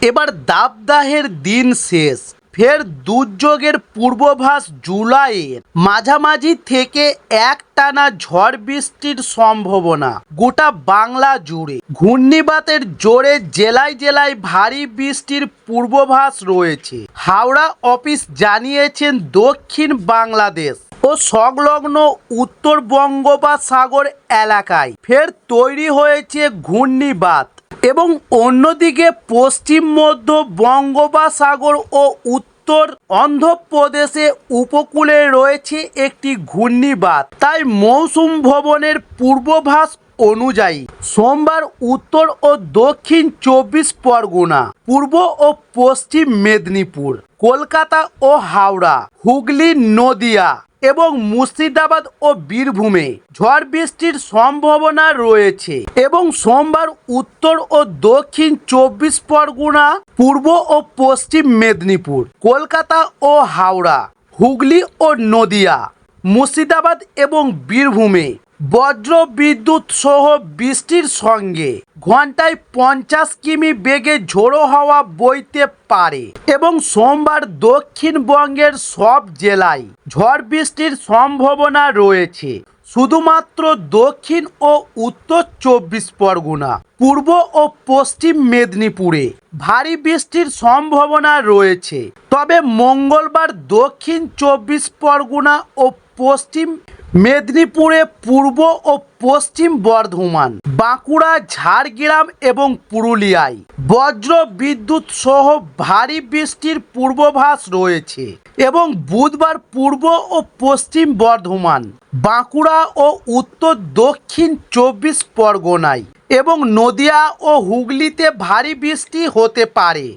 এবার দাবদাহের দিন শেষ। ফের দুর্যোগের পূর্বাভাস জুলাইয়ের। মাঝামাঝি থেকে একটানা ঝড় বৃষ্টির সম্ভাবনা। গোটা বাংলা জুড়ে। ঘূর্ণিবাতের জোরে জেলায় জেলায় ভারী বৃষ্টির পূর্বাভাস রয়েছে। হাওড়া অফিস জানিয়েছেন দক্ষিণ বাংলাদেশ ও সংলগ্ন উত্তর বঙ্গোপসাগর এলাকায়। ফের তৈরি হয়েছে ঘূর্ণিবাত। এবং অন্যদিকে পশ্চিম মধ্য বঙ্গোপসাগর ও উত্তর অন্ধ্রপ্রদেশে উপকূলে রয়েছে একটি ঘূর্ণিবাত তাই মৌসুম ভবনের পূর্বভাস অনুযায়ী সোমবার উত্তর ও দক্ষিণ চব্বিশ পরগনা, পূর্ব ও পশ্চিম মেদিনীপুর কলকাতা ও হাওড়া, হুগলি, নদিয়া এবং মুর্শিদাবাদ ও বীরভূমে ঝড় বৃষ্টির সম্ভাবনা রয়েছে এবং সোমবার উত্তর ও দক্ষিণ চব্বিশ পরগনা, পূর্ব ও পশ্চিম মেদিনীপুর, কলকাতা ও হাওড়া, হুগলি ও নদিয়া, মুর্শিদাবাদ এবং বীরভূমে বজ্র বিদ্যুৎ সহ বৃষ্টির সঙ্গে ঘন্টায় পঞ্চাশ কিমি বেগে ঝোড়ো হাওয়া বইতে পারে এবং সোমবার দক্ষিণবঙ্গের সব জেলায় ঝড় বৃষ্টির সম্ভাবনা রয়েছে। শুধুমাত্র দক্ষিণ ও উত্তর চব্বিশ পরগনা, পূর্ব ও পশ্চিম মেদিনীপুরে ভারী বৃষ্টির সম্ভাবনা রয়েছে। তবে মঙ্গলবার দক্ষিণ চব্বিশ পরগনা ও পশ্চিম মেদিনীপুরে পূর্ব ও পশ্চিম বর্ধমান, বাঁকুড়া, ঝাড়গ্রাম এবং পুরুলিয়ায় বজ্র বিদ্যুৎ সহ ভারী বৃষ্টির পূর্বাভাস রয়েছে এবং বুধবার পূর্ব ও পশ্চিম বর্ধমান, বাঁকুড়া ও উত্তর দক্ষিণ চব্বিশ পরগনায় এবং নদিয়া ও হুগলিতে ভারী বৃষ্টি হতে পারে।